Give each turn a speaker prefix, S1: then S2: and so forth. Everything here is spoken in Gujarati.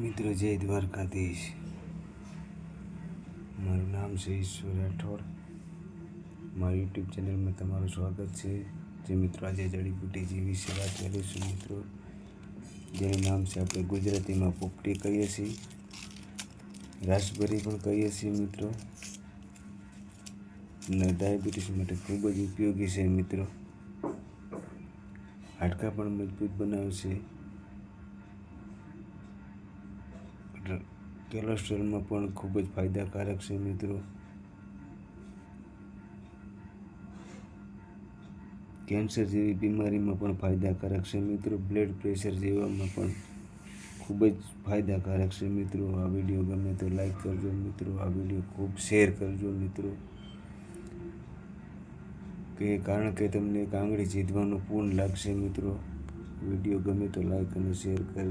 S1: મિત્રો, જય દ્વારકાધીશ. મારું નામ છે ઈશ્વર રાઠોડ. મારી યુટ્યુબ ચેનલમાં તમારું સ્વાગત છે. જે મિત્રો, આજે જડીબુટી જે વિશે વાત કરીશું મિત્રો. જેનું નામ છે આપણે ગુજરાતીમાં પોપટી કહીએ છીએ. રાસબરી પણ કહીએ છીએ મિત્રો. અને ડાયાબિટીસ માટે ખૂબ જ ઉપયોગી છે મિત્રો. હાડકાં પણ મજબૂત બનાવે કોલેસ્ટ્રોલમાં પણ ખૂબ જ ફાયદાકારક છે, મિત્રો. કેન્સર જેવી બીમારીમાં પણ ફાયદાકારક છે, મિત્રો. બ્લડ પ્રેશર જેવામાં પણ ખૂબ જ ફાયદાકારક છે, મિત્રો. આ વીડિયો ગમે તો લાઈક કરજો, મિત્રો. આ વીડિયો ખૂબ શેર કરજો, મિત્રો. કે કારણ કે તમને એક આંગળી જીતવાનું પૂર્ણ લાગશે, મિત્રો. વીડિયો ગમે તો લાઈક અને શેર કરજો